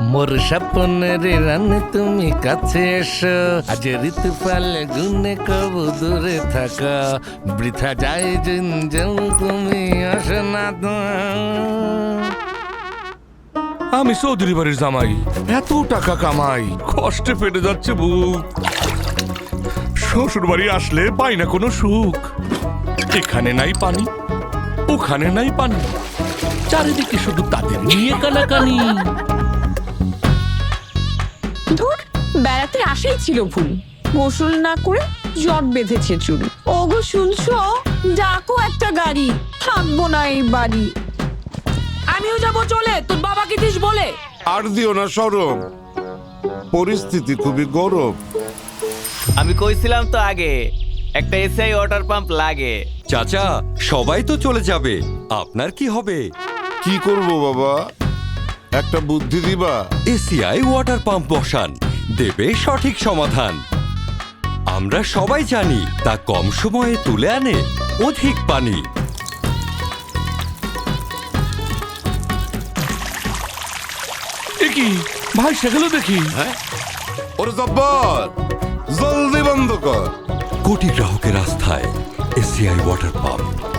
মোর স্বপ্নের রান, তুমি কাছে এসো। আজ ঋতু পালে গুনে কবু দূরে থাকা। বৃথা জিন যেন তুমি আসে না আমি চৌধুরী বাড়ির জামাই, এত টাকা কামাই, কষ্টে ফেটে যাচ্ছে বুক। শ্বশুর বাড়ি আসলে পাই না কোনো সুখ। এখানে নাই পানি, ওখানে নাই পানি। চারিদিকে শুধু তাদের নিয়ে কানাকানি। বেড়াতে আসেই ছিল ভুল। গোসল না করে জট বেঁধেছে চুল। ওগো শুনছো? ডাকো একটা গাড়ি। থাকব না এই বাড়ি। আমিও যাব চলে তোর বাবাকে দিস বলে। আর দিও না সরম। পরিস্থিতি খুবই গরম। আমি কইছিলাম তো আগে একটা এসআই ওয়াটার পাম্প লাগে। চাচা সবাই তো চলে যাবে। আপনার কি হবে? কি করব বাবা? একটা বুদ্ধি দিবা? এসিআই ওয়াটার পাম্প বসান। দেবে সঠিক সমাধান। আমরা সবাই জানি তা কম সময়ে তুলে আনে অধিক পানি। কি? ভাই সেগুলো দেখি। ওরে জব্বর! জলদি বন্ধ কর। কোটি গ্রাহকের আস্থায় এসিআই ওয়াটার পাম্প।